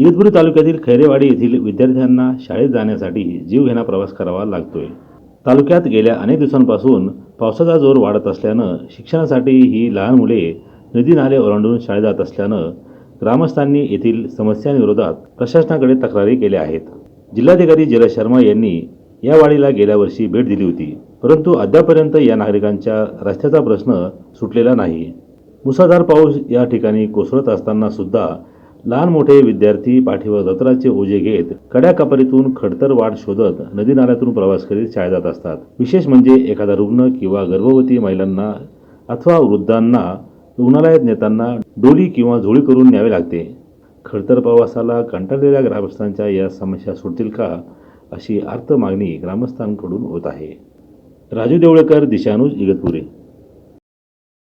इगतपुरी तालुक्यातील खैरेवाडी येथील विद्यार्थ्यांना शाळेत जाण्यासाठी जीवघेणा प्रवास करावा लागतोय. तालुक्यात गेल्या अनेक दिवसांपासून पावसाचा जोर वाढत असल्यानं शिक्षणासाठी ही लहान मुले नदी नाले ओलांडून शाळेत जात असल्यानं ग्रामस्थांनी येथील समस्यांविरोधात प्रशासनाकडे तक्रारी केल्या आहेत. जिल्हाधिकारी जयराज शर्मा यांनी या वाडीला गेल्या वर्षी भेट दिली होती परंतु अद्यापर्यंत या नागरिकांच्या रस्त्याचा प्रश्न सुटलेला नाही. मुसळधार पाऊस या ठिकाणी कोसळत असताना सुद्धा लहान मोठे विद्यार्थी पाठीवर दत्राचे ओझे घेत कड्या कपारीतून खडतर वाट शोधत नदी नाल्यातून प्रवास करीत शाळेत जात असतात. विशेष म्हणजे एखादा रुग्ण किंवा गर्भवती महिलांना अथवा वृद्धांना रुग्णालयात नेताना डोली किंवा झोळी करून न्यावे लागते. खडतर प्रवासाला कंटाळलेल्या ग्रामस्थांच्या या समस्या सुटतील का अशी आर्त मागणी ग्रामस्थांकडून होत आहे. राजू देवळेकर दिशानुज इगतपुरी.